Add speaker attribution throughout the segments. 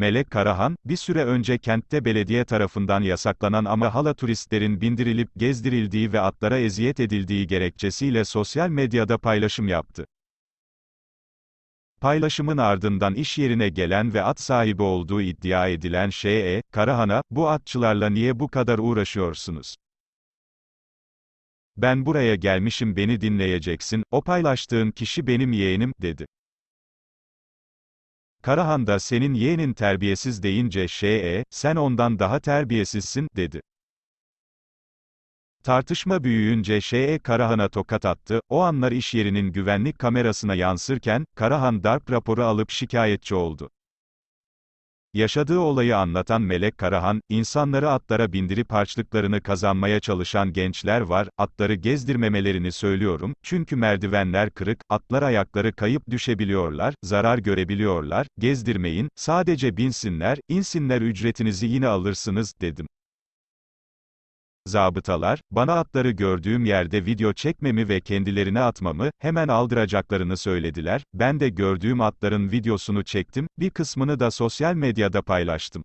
Speaker 1: Melek Karahan, bir süre önce kentte belediye tarafından yasaklanan ama hala turistlerin bindirilip gezdirildiği ve atlara eziyet edildiği gerekçesiyle sosyal medyada paylaşım yaptı. Paylaşımın ardından iş yerine gelen ve at sahibi olduğu iddia edilen Ş.E. Karahan'a, bu atçılarla niye bu kadar uğraşıyorsunuz? Ben buraya gelmişim beni dinleyeceksin, o paylaştığın kişi benim yeğenim, dedi. Karahan da senin yeğenin terbiyesiz deyince Ş.E., sen ondan daha terbiyesizsin, dedi. Tartışma büyüyünce Ş.E. Karahan'a tokat attı, o anlar iş yerinin güvenlik kamerasına yansırken, Karahan darp raporu alıp şikayetçi oldu. Yaşadığı olayı anlatan Melek Karahan, insanları atlara bindirip harçlıklarını kazanmaya çalışan gençler var, atları gezdirmemelerini söylüyorum, çünkü merdivenler kırık, atlar ayakları kayıp düşebiliyorlar, zarar görebiliyorlar, gezdirmeyin, sadece binsinler, insinler ücretinizi yine alırsınız, dedim. Zabıtalar, bana atları gördüğüm yerde video çekmemi ve kendilerine atmamı, hemen aldıracaklarını söylediler, ben de gördüğüm atların videosunu çektim, bir kısmını da sosyal medyada paylaştım.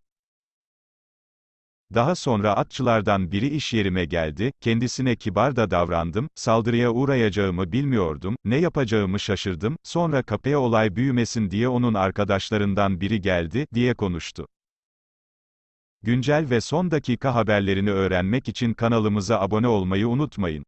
Speaker 1: Daha sonra atçılardan biri iş yerime geldi, kendisine kibar da davrandım, saldırıya uğrayacağımı bilmiyordum, ne yapacağımı şaşırdım, sonra kapıya olay büyümesin diye onun arkadaşlarından biri geldi, diye konuştu. Güncel ve son dakika haberlerini öğrenmek için kanalımıza abone olmayı unutmayın.